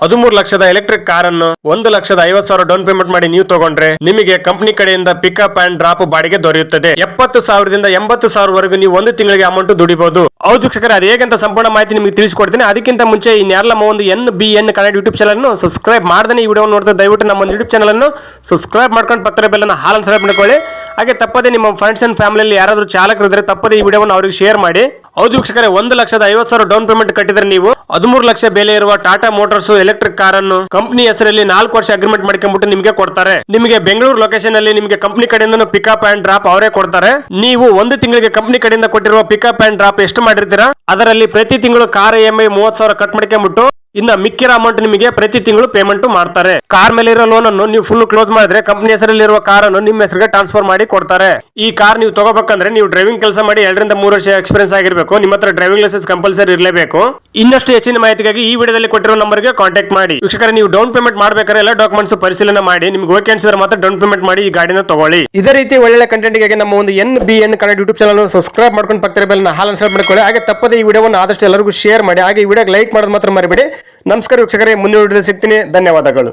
ಹದಿಮೂರು ಲಕ್ಷದ ಎಲೆಕ್ಟ್ರಿಕ್ ಕಾರನ್ನು ಒಂದು ಲಕ್ಷದ ಐವತ್ತು ಸಾವಿರ ಡೌನ್ ಪೇಮೆಂಟ್ ಮಾಡಿ ನೀವು ತಗೊಂಡ್ರೆ ನಿಮಗೆ ಕಂಪನಿ ಕಡೆಯಿಂದ ಪಿಕಪ್ ಅಂಡ್ ಡ್ರಾಪ್ ಬಾಡಿಗೆ ದೊರೆಯುತ್ತದೆ. ಎಪ್ಪತ್ತು ಸಾವಿರದಿಂದ ಎಂಬತ್ತು ಸಾವಿರವರೆಗೂ ನೀವು ಒಂದು ತಿಂಗಳಿಗೆ ಅಮೌಂಟ್ ದುಡಿಬಹುದು ಹೌದು ವೀಕ್ಷಕರೇ, ಅದು ಹೇಗಂತ ಸಂಪೂರ್ಣ ಮಾಹಿತಿ ನಿಮಗೆ ತಿಳಿಸ್ಕೊಡ್ತೀನಿ. ಅದಕ್ಕಿಂತ ಮುಂಚೆ ಈ ನಮ್ಮ ಒಂದು N B N Kannada YouTube channel ಅನ್ನು ಸಬ್ಸ್ಕ್ರೈಬ್ ಮಾಡದೇ ಈ ವಿಡಿಯೋ ನೋಡ್ತಾ ದಯವಿಟ್ಟು ನಮ್ಮ ಒಂದು ಯೂಟ್ಯೂಬ್ ಚಾನಲ್ ಅನ್ನು ಸಬ್ಸ್ಕ್ರೈಬ್ ಮಾಡ್ಕೊಂಡು ಪತ್ರ ಬೆಲ್ಲನ್ನು ಹಾಲನ್ನು ಸಬ್ಸ್ಕ್ರೈಬ್ ಮಾಡ್ಕೊಳ್ಳಿ. ಹಾಗೆ ತಪ್ಪದೆ ನಿಮ್ಮ ಫ್ರೆಂಡ್ಸ್ ಅಂಡ್ ಫ್ಯಾಮಿಲಿಯಲ್ಲಿ ಯಾರಾದರೂ ಚಾಲಕರು ಇದ್ರೆ ತಪ್ಪದೆ ಈ ವಿಡಿಯೋವನ್ನು ಅವರಿಗೆ ಶೇರ್ ಮಾಡಿ. ಹೌದು ವೀಕ್ಷಕರೇ, ಒಂದು ಲಕ್ಷದ ಐವತ್ತು ಸಾವಿರ ಡೌನ್ ಪೇಮೆಂಟ್ ಕಟ್ಟಿದ್ರೆ ನೀವು. ಹದಿಮೂರು ಲಕ್ಷ ಬೆಲೆ ಇರುವ ಟಾಟಾ ಮೋಟಾರ್ಸ್ ಎಲೆಕ್ಟ್ರಿಕ್ ಕಾರನ್ನು ಕಂಪನಿ ಹೆಸರಲ್ಲಿ ನಾಲ್ಕು ವರ್ಷ ಅಗ್ರಿಮೆಂಟ್ ಮಾಡ್ಕೊಂಡ್ಬಿಟ್ಟು ನಿಮಗೆ ಕೊಡ್ತಾರೆ. ನಿಮಗೆ ಬೆಂಗಳೂರು ಲೊಕೇಶನ್ ಅಲ್ಲಿ ನಿಮಗೆ ಕಂಪನಿ ಕಡೆಯಿಂದ ಪಿಕಪ್ ಅಂಡ್ ಡ್ರಾಪ್ ಅವರೇ ಕೊಡ್ತಾರೆ. ನೀವು ಒಂದು ತಿಂಗಳಿಗೆ ಕಂಪನಿ ಕಡೆಯಿಂದ ಕೊಟ್ಟಿರುವ ಪಿಕಪ್ ಅಂಡ್ ಡ್ರಾಪ್ ಎಷ್ಟು ಮಾಡಿರ್ತೀರಾ? ಅದರಲ್ಲಿ ಪ್ರತಿ ತಿಂಗಳು ಕಾರ್ ಇ ಎಂ ಐ ಮೂವತ್ತು ಸಾವಿರ ಕಟ್ ಮಾಡ್ಕೊಂಡ್ಬಿಟ್ಟು ಇನ್ನ ಮಿಕ್ಕಿರೋ ಅಮೌಂಟ್ ನಿಮಗೆ ಪ್ರತಿ ತಿಂಗಳು ಪೇಮೆಂಟ್ ಮಾಡ್ತಾರೆ. ಕಾರ್ ಮೇಲೆ ಇರೋ ಲೋನ್ ಅನ್ನು ನೀವು ಫುಲ್ ಕ್ಲೋಸ್ ಮಾಡಿದ್ರೆ ಕಂಪನಿ ಹೆಸರಲ್ಲಿರುವ ಕಾರ್ ಅನ್ನು ನಿಮ್ಮ ಹೆಸರಿಗೆ ಟ್ರಾನ್ಸ್ಫರ್ ಮಾಡಿ ಕೊಡ್ತಾರೆ. ಈ ಕಾರ್ ನೀವು ತಗೋಬೇಕಂದ್ರೆ ನೀವು ಡ್ರೈವಿಂಗ್ ಕೆಲಸ ಮಾಡಿ ಎರಡರಿಂದ ಮೂರು ವರ್ಷ ಎಕ್ಸ್ಪೀರಿಯನ್ಸ್ ಆಗಿರಬೇಕು. ನಿಮ್ಮ ಹತ್ರ ಡ್ರೈವಿಂಗ್ ಲೈಸೆನ್ಸ್ ಕಂಪಲ್ಸರಿ ಇರಲೇಬೇಕು. ಇನ್ನಷ್ಟು ಹೆಚ್ಚಿನ ಮಾಹಿತಿಗಾಗಿ ಈ ವಿಡಿಯೋದಲ್ಲಿ ಕೊಟ್ಟಿರೋ ನಂಬರ್ಗೆ ಕಾಂಟ್ಯಾಕ್ಟ್ ಮಾಡಿ. ವೀಕ್ಷಕರೇ, ನೀವು ಡೌನ್ ಪೇಮೆಂಟ್ ಮಾಡಬೇಕಾದ್ರೆ ಎಲ್ಲ ಡಾಕ್ಯುಮೆಂಟ್ಸ್ ಪರಿಶೀಲನೆ ಮಾಡಿ. ನಿಮ್ಗೆ ಓಕೆ ಅನ್ಸಿದ್ರೆ ಮಾತ್ರ ಡೌನ್ ಪೇಮೆಂಟ್ ಮಾಡಿ ಈ ಗಾಡಿನ ತಗೊಳ್ಳಿ. ಇದೇ ರೀತಿ ಒಳ್ಳೆ ಕಂಟೆಂಟ್ಗಾಗಿ ನಮ್ಮ ಒಂದು N B N Kannada YouTube channel subscribe ಮಾಡ್ಕೊಂಡು ಪಕ್ಕದ ಬೆಲ್ಲ ಹಾಲ್ ಸಬ್ ಮಾಡ್ಕೊಳ್ಳಿ. ಹಾಗೆ ತಪ್ಪದೆ ಈ ವಿಡಿಯೋವನ್ನು ಆದಷ್ಟು ಎಲ್ಲರಿಗೂ ಶೇರ್ ಮಾಡಿ. ಹಾಗೆ ಈ ವಿಡಿಯೋಗೆ ಲೈಕ್ ಮಾಡೋದು ಮಾತ್ರ ಮರಿಬೇಡಿ. ನಮಸ್ಕಾರ ವೀಕ್ಷಕರೇ ಮುಂದಿನ ವಿಡಿಯೋದಲ್ಲಿ ಸಿಗ್ತೀನಿ. ಧನ್ಯವಾದಗಳು.